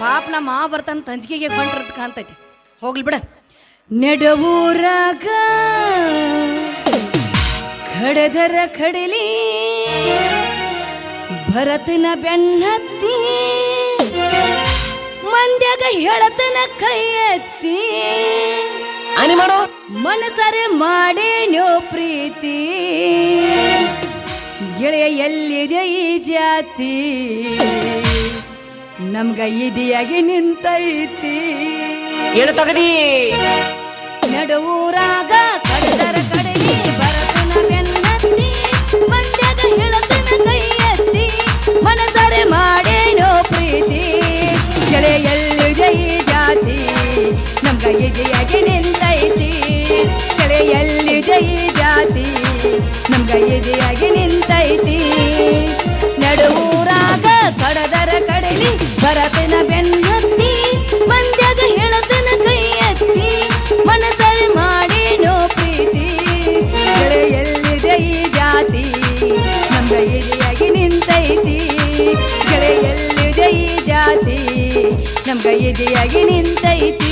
ಪಾಪ ನಮ್ಮ ಮಾವ ಬರ್ತಾನ ತಂಜಿಕೆಗೆ ಬಂಟ್ರದ್ ಕಾಣ್ತೈತಿ. ಹೋಗ್ಲಿ ಬಿಡ. ನೆಡವೂರಾಗ ಖಡದರ ಖಡಲಿ ಭರತನ ಬೆನ್ನತ್ತಿ ಮಂದ್ಯಾಗ ಹೇಳತನ ಕೈ ಎತ್ತಿ ಮನಸರೆ ಮಾಡೇನೋ ಪ್ರೀತಿ. ಗೆಳೆಯ ಎಲ್ಲಿದೆ ಈ ಜಾತಿ? ನಮ್ಗ ಇದಿಯಾಗಿ ನಿಂತೈತಿ. ಏನು ತಗದಿ. ನಡುವೂರಾಗ ನಮ್ಗ ಇದಿಯಾಗಿ ನಿಂತೈತಿ.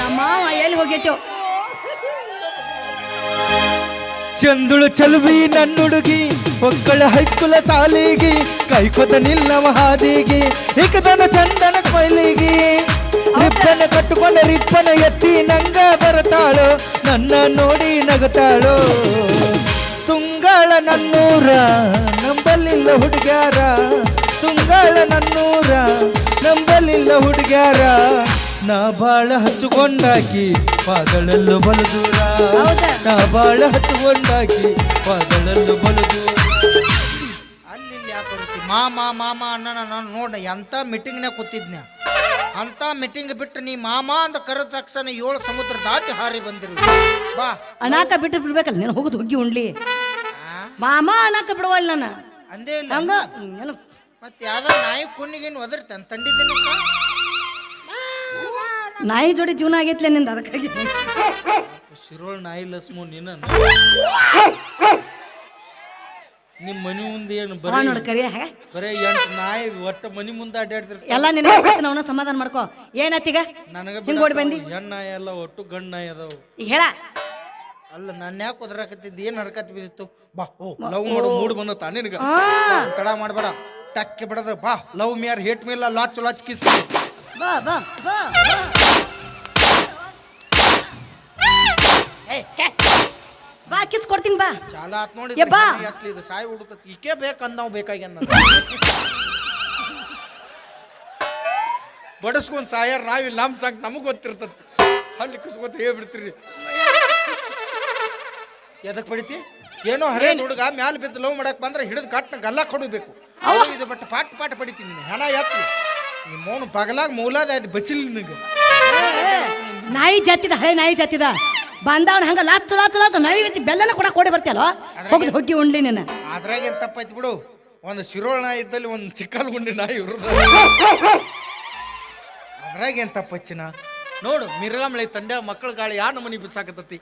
ನಮ್ಮ ಎಲ್ಲಿ ಹೋಗೈತೋ? ಚಂದುಳು ಚಲುವಿ ನನ್ನುಡುಗಿ ಒಕ್ಕಳ ಹೈಸ್ಕೂಲ ಸಾಲಿಗಿ ಕೈಕೊತ ನಿಲ್ಲವ ಹಾದಿಗೆ ಇಕದನ ಚಂದನ ಕೊಯ್ಲಿಗೆ ಕಟ್ಟುಕೊಂಡ ರಿಪ್ಪನ ಎತ್ತಿ ನಂಗ ಬರತಾಳು ನನ್ನ ನೋಡಿ ನಗತಾಳು. ತುಂಗಳ ನನ್ನೂರ ನಂಬಲಿಲ್ಲ ಹುಡುಗ್ಯಾರ ತುಂಗಳ ನನ್ನೂರ ನಂಬಲಿಲ್ಲ ಹುಡುಗ್ಯಾರ. ನಾ ಬಾಳ ಹಚ್ಚಿಕೊಂಡಾಗಿ ಪಾದಳಲ್ಲು ಬಲು ದೂರ ಹೌದಾ? ನಾ ಬಾಳ ಹಚ್ಚಿಕೊಂಡಾಗಿ ಪಾದಳಲ್ಲು ಬಲು ದೂರ ಅಲ್ಲಿ ಯಾಕೆ ಮಾ ಮಾ ಮಾ ಅನ್ನ ನಾನು ನೋಡ ಎಂಥ ಮೀಟಿಂಗ್ನಾಗ ಕೂತಿದ್ನ ಅಂತ ಮೀಟಿಂಗ್ ಬಿಟ್ಟು ನೀ ಮಾಮ ಅಂತ ಕರೆದ ತಕ್ಷಣ ಏಳು ಸಮುದ್ರ ದಾಟಿ ಹಾರಿ ಬಂದಿರು. ಬಾ. ಅನಾಕ ಬಿಟ್ಟು ಬಿಡ್ಬೇಕಲ್ಲ ನೀನು ಹೋಗುದು ಹೋಗಿ ಉಣ್ಲಿ ಆ? ಮಾಮ ಅನಾಕ ಬಿಡವಲ್ಲ ನಾನು. ಅಂದೇ ಇಲ್ಲ. ಹಂಗ ಏನು? ಮತ್ತೆ ಯಾವ್ದಾರ ನಾಯಿ ಕುಣ್ಣಿಗೇನು ಒದರ್ತಾನೆ ತಂಡಿದ್ದೀನ ನಾಯಿ ಜೋಡಿ ಜೀವನ ಆಗೈತ್ಲೆ ನಿಂದ ಅದಕ್ಕಾಗಿ? ಶಿರೋಳ್ ನಾಯಿ ಲಸ್ಮು ನೀನ ನಿಮ್ಮ ಮನಿ ಮುಂದೆ ಏನು ಅವ ಬರೀ ನೋಡು ಕರಿ ಹಾಗ ಬರೇ ಎಂಟು ನಾಯಿ ಒಟ್ಟ ಮನಿ ಮುಂದೆ ಅಡ್ಡಾಡ್ತಿರ್ತ ಎಲ್ಲ ನಿನಗೆ ಅವನ ಸಮಾಧಾನ ಮಾಡ್ಕೋ. ಏನಾತೀಗ ನನಗೆ ಹಿಂಗ್ ಓಡಿ ಬಂದಿ? ಹೆಣ್ಣು ನಾಯಿ ಎಲ್ಲ ಒಟ್ಟು ಗಂಡು ನಾಯಿ ಅದಾವು. ಈಗ ಹೇಳ. ಅಲ್ಲ ನಾನು ಯಾಕೆ ಒದರಾಕತ್ತಿದ್ದು? ಏನು ಹರ್ಕತ್ ಬಿದ್ದಿತ್ತು? ಬಾ ಓ ಲವ್ ಮಾಡು ಮೂಡ್ ಬಂದತ್ತ ನಿನಗೆ? ಆ, ತಡ ಮಾಡಬೇಡ. ಟಕ್ಕಿ ಬಿಡದ. ಬಾ ಲವ್ ಮಿಯರ್ ಹೇಟ್ ಮೇಲ ಲಾಚ್ ಲಾಚ್ ಕಿಸ್. ಬಾ ಬಾ ಬಾ ಬಾ. ಬಾ ಕಿಸ್ ಕೊಡ್ತೀನಿ ಬಾ. ಚಾಲ ಆತ್ ನೋಡಿ ಯಬ್ಬಾ. ಇದು ಸಾಯಿ ಹುಡುಕತ್ ಈಕೆ ಬೇಕಂದವ್ ಬೇಕಾಗ್ಯಾನ ಬಡಸ್ಕೊಂಡ್ ಸಾಯರ್ ನಾವಿಲ್ಲ ನಮ್ ಸಂಗ್ ನಮಗ್ ಗೊತ್ತಿರ್ತತ್. ಅಲ್ಲಿ ಕುಸ್ಕೊತ ಹೇಳ್ಬಿಡ್ತೀರಿ ಎದಕ್ ಪಡಿತಿ? ಏನೋ ಹರೇ ಹುಡುಗ ಮ್ಯಾಲ ಬಿದ್ದು ಲವ್ ಮಾಡಕ್ ಬಂದ್ರೆ ಹಿಡಿದು ಕಟ್ನ ಗಲ್ಲ ಕೊಡಬೇಕು. ಇದು ಬಟ್ ಪಾಟ್ ಪಾಟ್ ಪಡಿತೀನಿ ನೀನು. ಹೆಣ ಎತ್ತಿ. ನಿಮ್ಮ ಪಗಲಾಗ ಮೂಲಾದ ಅದು ಬಸಿಲ್ ನಿನಗೆ. ಏ, ನಾಯಿ ಜಾತಿದ ಹಳೆ ನಾಯಿ ಜಾತಿದ. ಬಂದವನ ಹಂಗ ಲಾಚು ಲಾಚು ಲಾಚು ನಾಯಿ ಐತಿ ಬೆಲ್ಲನ ಕೂಡ ಕೊಡಿ ಬರ್ತೀಯಲ್ಲ ಹೋಗಿ ಹೋಗಿ ಉಂಡ್ಲಿ ನೀನು. ಅದ್ರಾಗ ಏನ್ ತಪ್ಪಾಯ್ತು ಬಿಡು. ಒಂದು ಶಿರೋಳ ನಾಯಿ ಇದ್ದಲ್ಲಿ ಒಂದು ಚಿಕ್ಕಲ್ ಗುಂಡಿ ನಾಯಿ ಇರೋದು. ಅದ್ರಾಗ ಏನ್ ತಪ್ಪಚ್ಚಿನ ನೋಡು ಮಿರ್ಗಾಮಳೆ ತಂಡ್ಯ ಮಕ್ಕಳ ಗಾಳಿ ಯಾರ ನಮ್ಮನಿ ಬಿಸಾಕತತಿ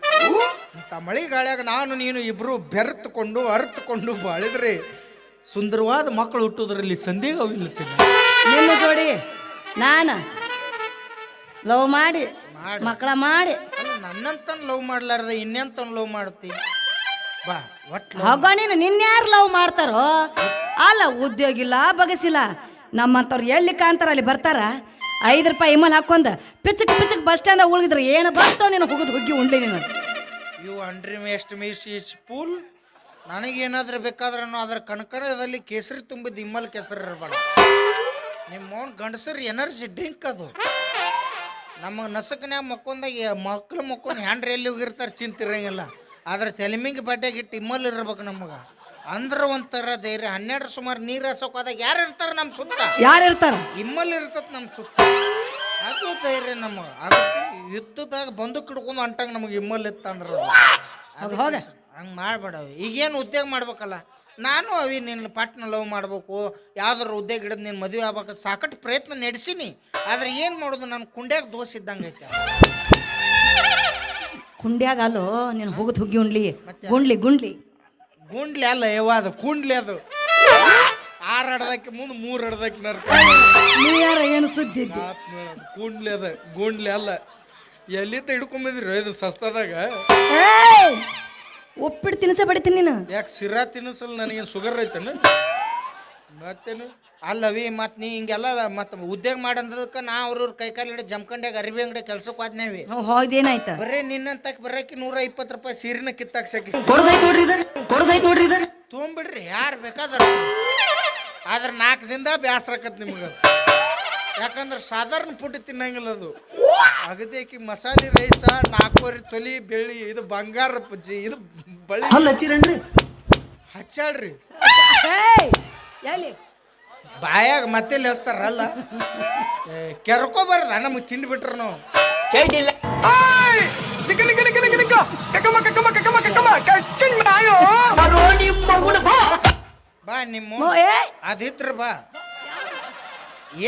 ಇಂಥ ಮಳೆ ಗಾಳಿಯಾಗ ನಾನು ನೀನು ಇಬ್ರು ಬೆರೆತುಕೊಂಡು ಅರ್ತಕೊಂಡು ಬಾಳಿದ್ರಿ ಸುಂದರವಾದ ಮಕ್ಕಳು ಹುಟ್ಟುವುದರಲ್ಲಿ ಸಂದೇಹವಿಲ್ಲ ಚಿನ್ನ. ನಿನ್ನ ಜೋಡಿ ನಾನು ಲವ್ ಮಾಡು. ಮಕ್ಕಳ ಮಾಡಿ. ಅಲ್ಲ ನನ್ನಂತನ್ ಲವ್ ಮಾಡ್ಲಾರ್ದ ಇನ್ನೆಂತನ್ ಲವ್ ಮಾಡ್ತಿ ಬಾ ಒಟ್ಟು ಹಗಣಿನ ನೀನು ನಿನ್ಯಾರು ಲವ್ ಮಾಡ್ತಾರೋ? ಅಲ್ಲ ಉದ್ಯೋಗ ಇಲ್ಲ ಬಗಸಿಲ್ಲ ನಮ್ಮಂತವ್ರು ಎಲ್ಲಿ ಕಾಂತಾರ ಅಲ್ಲಿ ಬರ್ತಾರ. ಐದು ರೂಪಾಯಿ ಇಮಲ್ ಹಾಕೊಂಡ ಪಿಚಕ್ ಪಿಚಕ್ ಬಸ್ ಸ್ಟ್ಯಾಂಡ್ ಉಳಿದ್ರೆ ಏನು ಬರ್ತಾವ ನೀನು ಹೋಗುದು ಹುಗ್ಗಿ ಉಂಡ್ಲಿ ನೀನು. ಯು ಅಂಡ್ರಿ ಮೇಸ್ಟ್ ಮೀಸ್ ಈಸ್ ಪೂಲ್. ನನಗೇನಾದ್ರೂ ಬೇಕಾದ್ರೆ ಅದರ ಕನಕರದಲ್ಲಿ ಕೇಸರಿ ತುಂಬಿದ ಇಮ್ಮಲ್ ಕೆಸರು ಇರಬಾರ್ದು. ನಿಮ್ಮ ಮೌನ್ ಗಂಡಸರ್ ಎನರ್ಜಿ ಡ್ರಿಂಕ್ ಅದು. ನಮ್ಮ ನಸುಕನ್ಯಾಗ ಮಕ್ಕೊಂದಾಗ ಮಕ್ಳು ಮಕ್ಕೊಂಡು ಹ್ಯಾಂಡ್ರಿ ಎಲ್ಲಿ ಹೋಗಿರ್ತಾರೆ ಚಿಂತಿರಂಗಿಲ್ಲ. ಆದ್ರೆ ತೆಲಿಮಿಂಗ್ ಬಡ್ಡೆಗೆ ಇಟ್ಟು ಇಮ್ಮಲ್ಲಿ ಇರ್ಬೇಕು ನಮಗೆ. ಅಂದ್ರೆ ಒಂಥರ ಧೈರ್ಯ. ಹನ್ನೆರಡು ಸುಮಾರು ನೀರು ಹಸೋಕಾದಾಗ ಯಾರು ಇರ್ತಾರೆ ನಮ್ಮ ಸುತ್ತ? ಯಾರು ಇರ್ತಾರ? ಇಮ್ಮಲ್ಲಿ ಇರ್ತತ್ ನಮ್ಮ ಸುತ್ತ. ಅದು ಧೈರ್ಯ ನಮಗೆ. ಅದಕ್ಕೆ ಯುದ್ಧದಾಗ ಬಂದು ಹಿಡ್ಕೊಂಡು ಅಂಟಂಗೆ ನಮಗೆ ಇಮ್ಮಲ್ಲಿ ಇತ್ತಂದ್ರೆ. ಅದು? ಹಂಗೆ ಮಾಡಬೇಡ ಈಗೇನು ಉದ್ಯೋಗ ಮಾಡ್ಬೇಕಲ್ಲ? ನಾನು ಅವಿ ನಿನ್ನ ಪಟ್ಟನ ಲವ್ ಮಾಡಬೇಕು. ಯಾವ್ದಾರು ಉದ್ದೆ ಗಿಡದ ನೀನು ಮದುವೆ ಆಗ್ಬೇಕು. ಸಾಕಷ್ಟು ಪ್ರಯತ್ನ ನಡೆಸೀನಿ. ಆದ್ರೆ ಏನು ಮಾಡೋದು? ನನ್ನ ಕುಂಡ್ಯಾಗ ದೋಷ ಇದ್ದಂಗೆ ಐತೆ. ಕುಂಡ್ಯಾಗ ಅಲ್ಲೋ ನೀನು ಹೋಗುದು ಹುಗ್ಗಿ ಉಂಡ್ಲಿ. ಗುಂಡ್ಲಿ ಗುಂಡ್ಲಿ. ಗುಂಡ್ಲಿ ಅಲ್ಲ ಯವ್ವ ಅದು ಕುಂಡ್ಲಿ ಅದು. ಆರು ಹಡ್ದಕ್ಕೆ ಮುಂದೆ ಮೂರು ಹಡ್ದಕ್ಕೆ ನರ್ಕ ನೀ ಯಾರ ಏನು ಸುದ್ದಿ ಇದ್ದಿ? ಗುಂಡ್ಲಿ ಅದ ಗುಂಡ್ಲಿ ಅಲ್ಲ. ಎಲ್ಲಿದ್ದ ಹಿಡ್ಕೊಂಬಂದಿರಿ ಇದು ಸಸ್ತದಾಗ? ಏಯ್! ಉಪ್ಪಿಟ್ಟು ತಿನ್ಸ ಬಡಿತೀನಿ ನೀನು. ಯಾಕೆ ಸಿರಾ ತಿನ್ನಿಸಲ್ ನನಗೇನು ಶುಗರ್ ಐತೇನು? ಮತ್ತೇನು? ಅಲ್ಲವಿ ಮತ್ತೆ ನೀ ಹಿಂಗೆಲ್ಲ ಮತ್ತೆ ಉದ್ಯೋಗ ಮಾಡಂದದಕ್ಕೆ ನಾ ಅವ್ರವ್ರ ಕೈ ಕಾಲು ಹಿಡಿದು ಜಮ್ಕಂಡ್ಯಾಗ ಅರಿವಿ ಅಂಗಡಿ ಕೆಲ್ಸಕ್ಕೆ ಹೋದ್ನೇವಿ. ನಾವು ಹೋಗ್ದೇನಾಯ್ತ? ಬರೀ ನಿನ್ನಂತಕ್ ಬರೋಕೆ ನೂರ ಇಪ್ಪತ್ತು ರೂಪಾಯಿ ಸೀರಿನ ಕಿತ್ತಾಕ್ಸಕ್ಕೆ. ಕೊಡದೈತ್ ನೋಡ್ರಿ ಇದು ಕೊಡದೈತ್ ನೋಡ್ರಿ ಇದು ತೊಗೊಂಬಿಡ್ರಿ ಯಾರು ಬೇಕಾದ್ರೆ ಆದ್ರೆ ನಾಲ್ಕು ದಿನದ ಬ್ಯಾಸ್ರಕತ್ ನಿಮ್ಗೆ. ಯಾಕಂದ್ರೆ ಸಾಧಾರಣ ಫುಡ್ ತಿನ್ನಂಗಿಲ್ಲ ಅದು. ಅಗದೇಕಿ ಮಸಾಲೆ ರೈಸ ನಾಲ್ಕೂವರೆ ತೊಲಿ ಬೆಳ್ಳಿ ಇದು ಬಂಗಾರ ಪಜ್ಜಿ ಇದು ಬಳಿ ಹಲ್ಲ ಹಚ್ಚಾಳ್ರಿ. ಹಚ್ಚಾಡ್ರಿ ಏಯ್! ಎಲ್ಲಿ? ಬಾಯಾಗ ಮತ್ತೆ ಹಚ್ತಾರಲ್ಲ ಕೆರ್ಕೋಬಾರ್ದ ನಮಗೆ ತಿಂಡಿ ಬಿಟ್ರು ನಾವು. ಬಾ. ನಿಮ್ಮ! ಅದಿತ್ರ ಬಾ.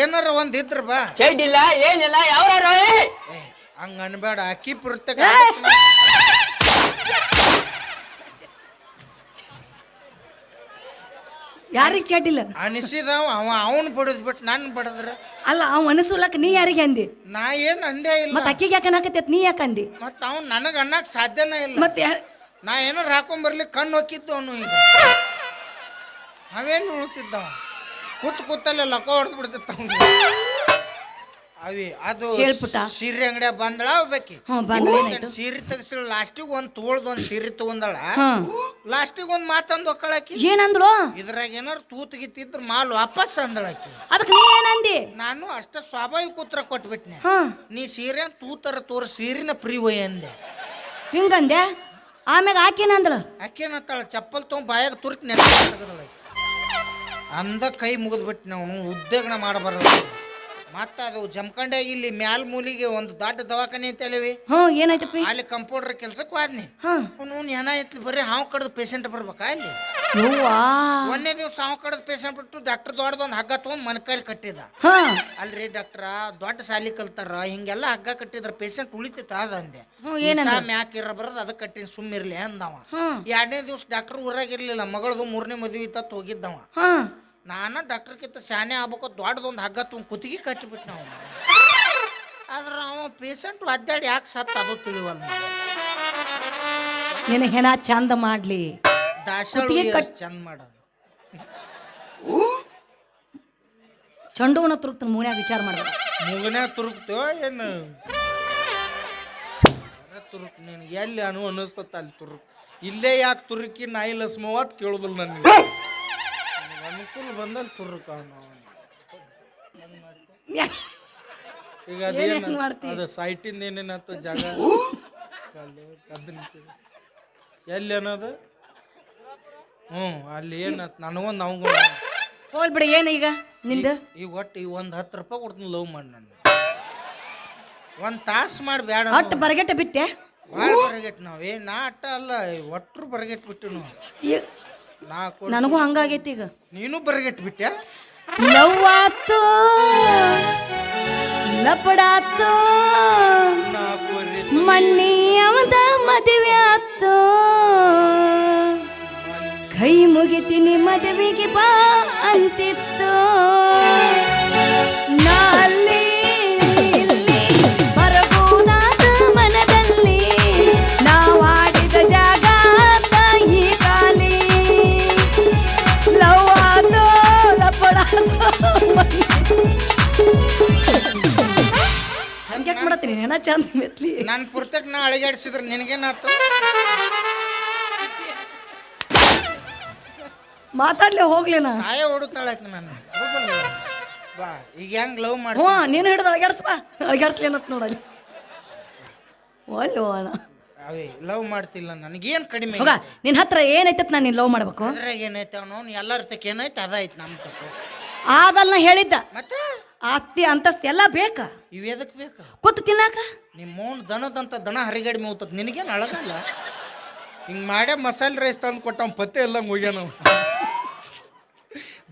ಏನಾರ ಒಂದ್ ಇದ್ರ ಬಾ. ಏನಿಲ್ಲ ಏ, ಹಂಗ ಅನ್ಬೇಡ ಅಕ್ಕಿ ಪುರ್ತಕ ಯಾರಿಗೆ ಚಟಿಲ್ಲ ಅನಿಸಿದವ ಅವ ಅವನ್ ಬಡದ್ ಬಿಟ್ ನಾನು ಬಡದ್ರ. ಅಲ್ಲ ಅವ್ ಅನಸುಲಕ್ ನೀ ಯಾರಿಗೆ ಅಂದಿ? ನಾ ಏನ್ ಅಂದೇ ಇಲ್ಲ. ಮತ್ ಅಕ್ಕಿಗೆ ಯಾಕೆ ಅನ್ನಕತ್ತೈತ್ ನೀ ಯಾಕೆ ಅಂದಿ? ಮತ್ ಅವ್ನ್ ನನಗ ಅನ್ನಕ್ ಸಾಧ್ಯನೇ ಇಲ್ಲ. ಮತ್ತೆ ನಾ ಏನಾರ ಹಾಕೊಂಡ್ ಬರ್ಲಿ ಕಣ್ಣು ಹೊಕ್ಕಿದ್ದು ಅವನು ಈಗ. ಅವೇನು ಉಳ್ತಿದ್ದವ? ಕೂತ್ ಕೂತಲ್ಲೇ ಲಕ್ಕ ಹೊಡೆದು ಬಿಡ್ತಿತ್ತ ಅವಿ ಅದು ಹೇಳ್ ಪುಟ್ಟ. ಸೀರೆ ಅಂಗಡಿಯ ಬಂದಳ ಬೇಕಿ? ಹ್ಞೂ ಸೀರೆ ತೆಗ್ಸಿಳ ಲಾಸ್ಟಿಗೆ ಒಂದ್ ತೋಳ್ದ ಒಂದ್ ಸೀರೆ ತಗೊಂದಳ ಲಾಸ್ಟಿಗ್ ಲಾಸ್ಟಿಗೆ ಒಂದ್ ಮಾತಂದು ಒಕ್ಕಳಾಕಿ. ಏನಂದ್ಳು ಇದ್ರಾಗ ಏನಾರು ತೂತ್ ಗಿತ್ತಿದ್ರ ಮಾಲ್ ವಾಪಸ್ ಅಂದಳಕಿ. ಅದಕ್ಕೆ ನೀ ಏನಂದಿ ನಾನು ಅಷ್ಟ ಸ್ವಾಭಾವಿಕ ಉತ್ತರ ಕೊಟ್ಬಿಟ್ನೆ. ಹಾ ನೀ ಸೀರೆ ತೂತರ ತೋರ್ ಸೀರಿನ ಪ್ರೀ ಒಯ್ ಅಂದೆ. ಹಿಂಗಂದೆ? ಆಮ್ಯಾಗ ಆಕೇನಂದ್ಳ? ಆಕೇನತ್ತಾಳ ಚಪ್ಪಲ್ ತಗೊಂಡ್ ಬಾಯಾಗ ತುರ್ಕ್ ನೆತ್ತ ಅಂದ ಕೈ ಮುಗಿದ್ಬಿಟ್ಟು ನಾವು ಉದ್ಯೋಗನ ಮಾಡಬಾರದು. ಮತ್ತ ಅದು ಜಮಖಂಡೆ ಇಲ್ಲಿ ಮ್ಯಾಲ್ ಮೂಲಿಗೆ ಒಂದು ದೊಡ್ಡ ದವಾಖಾನೆ ಹ್ಞೂ ಏನಾಯ್ತಪ್ಪಿ? ಅಲ್ಲಿ ಕಂಪೌಂಡರ್ ಕೆಲ್ಸಕ್ಕೆ ಹೋದ್ನಿ ಹಾ. ಅವನು ಏನ ಐತ್ಲಿ ಬರೀ ಹಾವು ಕಡ್ದು ಪೇಷಂಟ್ ಬರ್ಬೇಕಾ ಇಲ್ಲಿ? ಯವ್ವಾ. ಒಂದೇ ದಿವ್ಸ ಹಾವು ಕಡ್ದು ಪೇಷಂಟ್ ಬಿಟ್ಟು ಡಾಕ್ಟರ್ ದೊಡ್ಡದೊಂದು ಹಗ್ಗ ತೊಗೊಂಡ್ ಮನ್ಕೈಲಿ ಕಟ್ಟಿದ. ಹಾ. ಅಲ್ರಿ ಡಾಕ್ಟ್ರ ದೊಡ್ಡ ಸಾಲಿ ಕಲ್ತಾರ. ಹಿಂಗೆಲ್ಲ ಹಗ್ಗ ಕಟ್ಟಿದ್ರ ಪೇಷಂಟ್ ಉಳಿತೈತ ಅದ ಅಂದೆ. ಹ್ಞೂ ಏನಂದ? ಮ್ಯಾಕ್ ಇರ ಬರೋದು ಅದಕ್ಕೆ ಕಟ್ಟಿನ ಸುಮ್ಮಿರ್ಲಿ ಅಂದವ. ಹಾ ಎರಡನೇ ದಿವ್ಸ ಡಾಕ್ಟರ್ ಊರಾಗಿರ್ಲಿಲ್ಲ ಮಗಳದು ಮೂರನೇ ಮದುವೆ ಇತ್ತ ಹೋಗಿದ್ದವ. ಹಾ. ನಾನ ಡಾಕ್ಟರ್ಕಿಂತ ಶಾನೆ ಆಗ್ಬೇಕು ದೊಡ್ಡದೊಂದು ಹಗ್ಗ ತುಂಬ ಕುತ್ತಿಗೆ ಕಟ್ಟಿಬಿಟ್ಟು ನಾವು ಆದ್ರೆ ಅವ ಪೇಷಂಟ್ ಒದ್ದಾಡಿ ಯಾಕೆ ಸತ್ತ ಅದು ತಿಳಿವಲ್ಲ ನಿನ್ನ ಹೆಣ ಚಂದ ಮಾಡ್ಲಿ. ದಾಸವಾಳ ಕುತ್ತಿಗೆ ಕಟ್- ಚಂದ ಮಾಡ ಚಂಡುವನ ತುರುಕ್ತ ಮೂನ್ಯಾಗ ವಿಚಾರ ಮಾಡ್ಬೇಕು. ಮೂಗನ್ಯಾಗ ತುರುಕ್ತೋ ಏನು? ತುರುಕ್ ನಿನಗೆ ಎಲ್ಲಿ ಅನು ಅನ್ನಿಸ್ತತ್ತ ಅಲ್ಲಿ ತುರುಕ್. ಇಲ್ಲೇ ಯಾಕೆ ತುರುಕಿ ನಾಯಿ ಲಸ್ಮವತ್ ಕೇಳುದಿಲ್ಲ ನನಗೆ. ಅನುಕೂಲ ಬಂದಲ್ಲಿ ತುರುಕ ಈಗ ಅದೇನು? ಅದು ಸೈಟಿಂದ ಏನೇನಾಯ್ತು ಜಾಗ. ಎಲ್ಲಿ ಅನ್ನೋದು? ಹ್ಞೂ ಅಲ್ಲಿ ಏನಾಯ್ತು ನನಗೊಂದು ಅವಂಗ ಹೋಲ್ ಬಿಡಿ ಏನು ಈಗ ನಿಂದ? ಈಗ ಒಟ್ಟು ಈ ಒಂದು ಹತ್ತು ರೂಪಾಯಿ ಕೊಡ್ತೀನಿ ಲವ್ ಮಾಡಿ ನನ್ನ ಒಂದು ತಾಸು ಮಾಡಿ ಬೇಡ ಅಟ್ ಬರಗೆಟ್ಟ ಬಿಟ್ಟೆ? ಭಾಳ ಬರಗೆಟ್ ನಾವು. ಏ ನಾ ಅಟ್ಟ ಅಲ್ಲ ಒಟ್ಟರು ಬರಗೆಟ್ ಬಿಟ್ಟು ನಾವು ನನಗೂ ಹಂಗಾಗೈತಿ ಈಗ. ನೀನು ಬರಗೆಟ್ ಬಿಟ್ಟೆ ನವ್ವಾತು ಲಪಡಾತು ಮಣ್ಣಿ ಅವದ ಮದುವೆ ಆತು ಕೈ ಮುಗಿತೀನಿ ಮದುವೆಗೆ ಬಾ ಅಂತಿತ್ತು. ನಾ ಮಾಡತ್ತೀನಿ ಹೆಣ ಚಂದ ಮೆತ್ಲಿ. ನನ್ನ ಪುರ್ತಕ್ ನಾ ಅಳಿಗಾಡಿಸಿದ್ರೆ ನಿನಗೇನಾಯ್ತು ಹೋಗ್ಲಿ ನಾ. ಸಾಯ ಹೊಡುತ್ತಾಳಕ್ಕೆ ನಾನು. ಹೌದಲ್ಲ? ಬಾ ಈಗ ಹೆಂಗ್ ಲವ್ ಮಾಡಿ ಹ್ಞೂ ನೀನು ಹಿಡಿದು ಅಳಗಾಡ್ಸ್ ಬಾ. ಅಳಗಾಡ್ಸ್ಲೇನತ್ ನೋಡಲ್ಲಿ ಒಳ್ಳೆ ಹೋಣ ಅವೇ ಲವ್ ಮಾಡ್ತಿಲ್ಲ ನನಗೇನು ಕಡಿಮೆ ಹೋಗ ನಿನ್ನ ಹತ್ರ ಏನೈತತ್ ನಾನು ನೀನು ಲವ್ ಮಾಡ್ಬೇಕು? ಅದ್ರಾಗ ಏನೈತೆ ಅವನು? ಎಲ್ಲರ ತಕ್ಕ ಏನೈತೆ? ಅದಾಯ್ತು ನಮ್ಮ ತಕ್ಕ ಆದಲ್ ನಾ ಹೇಳಿದ್ದ. ಮತ್ತೆ? ಆಸ್ತಿ ಅಂತಸ್ತಿ ಎಲ್ಲ ಬೇಕಾ. ಇವ್ ಎದಕ್ ಬೇಕಾ? ಕೂತು ತಿನ್ನಾಕ? ನಿಮ್ಮ ಮೌನ್ ದನದಂತ ದನ ಹರಿಗಡಿ ಮೇವ್ತದ ನಿನಗೇನು ಅಳಗಲ್ಲ? ಹಿಂಗೆ ಮಾಡೇ ಮಸಾಲೆ ರೈಸ್ ತಂದು ಕೊಟ್ಟ ಪತ್ತೆ ಎಲ್ಲ ಹೋಗ್ಯಾನ ಅವ.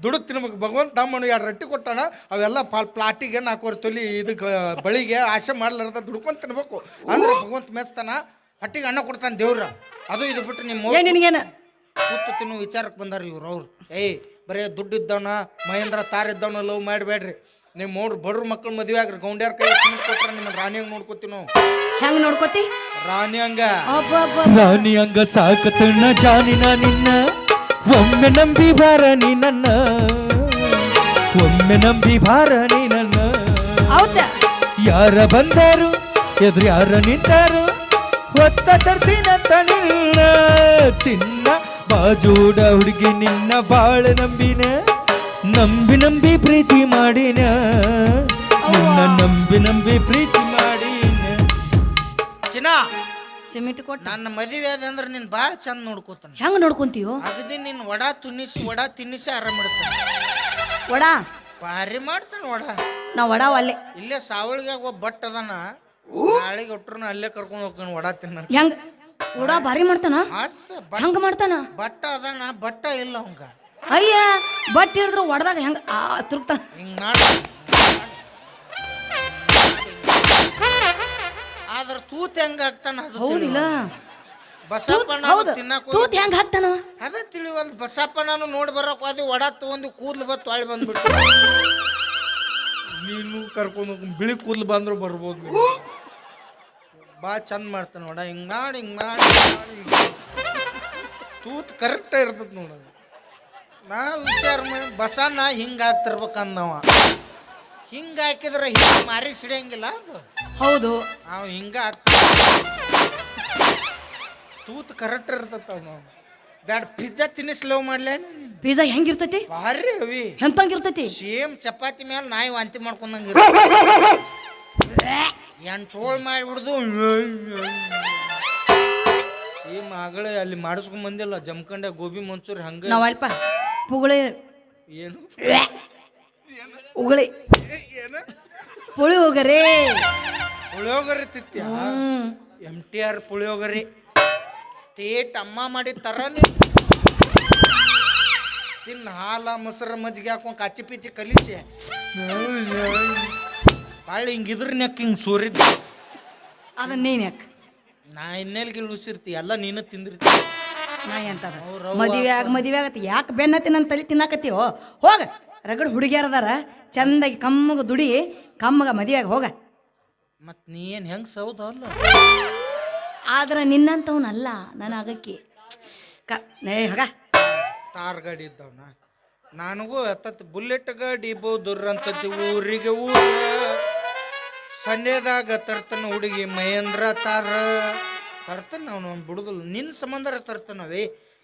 ದುಡ್ಡು ತಿನ್ಬೇಕು. ಭಗವಂತ ತಮ್ಮನು ಎರಡು ರೊಟ್ಟಿ ಕೊಟ್ಟಾನ ಅವೆಲ್ಲ ಪಾಲ್ ಪ್ಲಾಟಿಗೆ ನಾಲ್ಕೂವರೆ ತೊಲಿ ಇದಕ್ಕೆ ಬಳಿಗೆ ಆಸೆ ಮಾಡ್ಲಾರ್ದ ದುಡ್ಕೊಂಡು ತಿನ್ಬೇಕು. ಅಂದ್ರೆ ಭಗವಂತ ಮೆಚ್ತಾನ ಹೊಟ್ಟಿಗೆ ಅನ್ನ ಕೊಡ್ತಾನೆ ದೇವ್ರ. ಅದು ಇದು ಬಿಟ್ಟು ನಿಮ್ಮ ಏ ನಿನಗೇನ? ಕೂತು ತಿನ್ನು ವಿಚಾರಕ್ಕೆ ಬಂದಾರ ಇವ್ರು ಅವ್ರು. ಏಯ್ ಬರೇ ದುಡ್ಡು ಇದ್ದವನ ಮಹೇಂದ್ರ ತಾರ್ ಇದ್ದವನ ಲವ್ ಮಾಡಬೇಡ್ರಿ. ನಿಮ್ಮ ಮೂರು ಬಡ್ರ ಮಕ್ಕಳು ಮದುವೆ ಆಗ್ರಿ. ಗೌಂಡ್ಯಾರ ಕೈ ಕೊಟ್ರ ನಿಮ್ಮ ರಾಣಿ ಹಂಗೆ ನೋಡ್ಕೋತೀವಿ ನಾವು. ಹೆಂಗ್ ನೋಡ್ಕೋತಿ? ರಾಣಿ ಹಂಗ. ರಾಣಿ ಹಂಗ ಸಾಕತಣ್ಣ ಜಾನಿನ ನಿನ್ನ. ಒಮ್ಮೆ ನಂಬಿ ಬಾರ ನೀ ನನ್ನ. ಒಮ್ಮೆ ನಂಬಿ ಬಾರ ನೀ ನನ್ನ. ಹೌದಾ? ಯಾರ ಬಂದರು ಎದುರು ಯಾರ ನಿಂತಾರು ಹೊತ್ತ ತರ್ತೀನಂತ ನಿನ್ನ. ಚಿನ್ನ ಬಾಜೂಡ ಹುಡುಗಿ ನಿನ್ನ ಬಾಳ ನಂಬಿನ. ನಂಬಿ ನಂಬಿ ಪ್ರೀತಿ ಮಾಡಿನ. ನಿನ್ನ ನಂಬಿ ನಂಬಿ ಪ್ರೀತಿ ಮಾಡಿನ. ಚಿನ್ನ ಸಿಮೆಂಟ್ ಕೊಟ್ಟ. ನನ್ನ ಮದುವೆ ಅದ ಅಂದ್ರೆ ನೀನು ಭಾಳ ಚಂದ ನೋಡ್ಕೋತಾನೆ. ಹೆಂಗ್ ನೋಡ್ಕೊಂತೀಯೋ? ಅಗದಿ ನಿನ್ನ ವಡ ತಿನ್ನಿಸಿ ವಡ ತಿನ್ನಿಸಿ ಆರಾಮ ಇಡ್ತಾನೆ ವಡ? ಭಾರಿ ಮಾಡ್ತಾನೆ ವಡ. ನಾ ವಡ ಒಲ್ಲೆ ಇಲ್ಲೇ ಸಾವಳಿಗೆ ಒಬ್ಬ ಬಟ್ ಅದಾನ. ನಾಳೆಗೆ ಒಟ್ರನ್ನ ಅಲ್ಲೇ ಕರ್ಕೊಂಡು ಹೋಗ್ತಾನೆ ವಡ ತಿನ್ನ ಹೆಂಗ್? ವಡ ಭಾರಿ ಮಾಡ್ತಾನ? ಮಸ್ತ್ ಬಟ್ ಹೆಂಗ್ ಮಾಡ್ತಾನ? ಬಟ್ಟ ಅದಾನ ಬಟ್ಟ ಇಲ್ಲ ಅವಂಗ. ಅಯ್ಯ ಬಟ್ ಹಿಡಿದ್ರು ಒಡೆದಾಗ ಹೆಂಗ ಆ ಆದ್ರೆ ಹಿಂಗ್ ಮಾಡಿ. ಆದ್ರ ತೂತ್ ಹೆಂಗ ಹಾಕ್ತಾನ ಅದು ಹೌದಿಲ್ಲ. ಬಸಪ್ಪನ ಹೌದು. ತಿನ್ನಕ್ ತೂತ್ ಹೆಂಗ್ ಹಾಕ್ತಾನವ? ಅದ ತಿಳಿ ಒಂದು ಬಸಪ್ಪನನು ನೋಡಿ ಬರಕ್ ಹೋದಿ ಒಡ ತಗೊಂಡು ಕೂದಲು ಬತ್ ತೊಳಿ ಬಂದ್ಬಿಟ್ಟು ನೀನು ಕರ್ಕೊಂಡು ಹೋಗ್ ಬಿಳಿ ಕೂದ್ಲು ಬಂದ್ರು ಬರ್ಬೋದು ನೀನು. ಬಾ ಚಂದ ಮಾಡ್ತಾನ ನೋಡ. ಹಿಂಗ್ ಮಾಡಿ ಹಿಂಗ್ ಮಾಡಿ ಹಿಂಗ್ ಮಾಡಿ, ಹಿಂಗ್ ಮಾಡಿ. ತೂತ್ ಕರೆಕ್ಟ್ ಇರ್ತದ ನೋಡೋದು ನಾ ವಿಚಾರ ಮಾಡಿ ಬಸಣ್ಣ ಹಿಂಗ ಹಾಕ್ತಿರ್ಬೇಕಂದವ. ಹಿಂಗ ಹಾಕಿದ್ರೆ ಹಿಂಗ ಮಾರಿ ಸಿಡಿಯಂಗಿಲ್ಲ ಅದು? ಹೌದು. ನಾವು ಹಿಂಗ ತೂತ್ ಕರೆಕ್ಟ್ ಇರ್ತತ್ತ ನಾವು ಬ್ಯಾಡ ಪಿಜ್ಜಾ ತಿನ್ನಿಸ್ಲವ್ ಮಾಡ್ಲೇ ಪಿಜ್ಜಾ ಹೆಂಗಿರ್ತೈತಿ? ಭಾರಿ ಅವಿ. ಎಂತಂಗಿರ್ತೈತಿ? ಸೇಮ್ ಚಪಾತಿ ಮೇಲೆ ನಾಯಿ ವಾಂತಿ ಮಾಡ್ಕೊಂಡಂಗ ಎಂಟೋಳ್ ಮಾಡಿಬಿಡ್ದು ಈ ಆಗಳೇ ಅಲ್ಲಿ ಮಾಡಿಸ್ಕೊಂಡ್ ಬಂದಿಲ್ಲ ಜಮ್ಕಂಡೆ ಗೋಬಿ ಮಂಚೂರಿ ಹಂಗ ನಾವ್ ಅಲ್ಪ ಪುಗಳಿ. ಏನು? ಉಗುಳಿ. ಪುಳಿಯೋಗರಿ. ತಿತ್ಯ? ಹ್ಮ್. M T R puliyogare. ತೇಟ್ ಅಮ್ಮ ಮಾಡಿ ತರನೇ ತಿನ್ನ ಹಾಲ ಮೊಸರು ಮಜ್ಜಿಗೆ ಹಾಕೊಂಡ್ ಕಾಚಿ ಪಿಚಿ ಕಲಿಸಿ. ಭಾಳ ಇದ್ರ ನೆಕ್ ಹಿಂಗೆ ಸೋರಿದ್ದ. ಅದನ್ನ ನೀನ್ ಯಾಕ? ನಾ ಇನ್ನೆಲ್ಗೆ ಉಳಿಸಿರ್ತಿ ಎಲ್ಲ ನೀನು ತಿಂದಿರ್ತಿ. ನಾ ಅಂತಾರ. ಅವ್ರವ್ವ ಮದುವೆ ಆಗ ಮದುವೆ ಆಗತ್ತೆ. ಯಾಕೆ ಬೆನ್ನತ್ತಿ ನನ್ನ ತಲೆ ತಿನ್ನಾಕತ್ತೀವೋ ಹೋಗ. ರಗಡ್ ಹುಡುಗಿಯರದಾರ ಚಂದಾಗಿ ಕಮ್ಮಗ ದುಡಿ. ಕಮ್ಮಗ ಮದುವೆಯಾಗ ಹೋಗ. ಮತ್ ನೀ ಏನ್ ಹೆಂಗ್ ಸೌದ ಅಲ್ಲ? ಆದ್ರೆ ನಿನ್ನಂತವನಲ್ಲ ನಾನು ಆಗಕ್ಕೆ. ಕ ಏ ಹೋಗ. ತಾರ್ ಗಾಡಿ ಇದ್ದವನ. ನನಗೂ ಎತ್ತತ್ ಬುಲೆಟ್ ಗಾಡಿ ಬೋದುರಂತತಿ ಅಂತತಿ ಊರಿಗೆ ಊರ. ಸಂಜೆದಾಗ ತರ್ತನ ಹುಡುಗಿ ಮಹೇಂದ್ರ ತಾರ. ತರ್ತನ ಅವನು ಬಿಡುದಿಲ್ಲ ನಿನ್ನ ಸಂಬಂಧ ತರ್ತನವೇ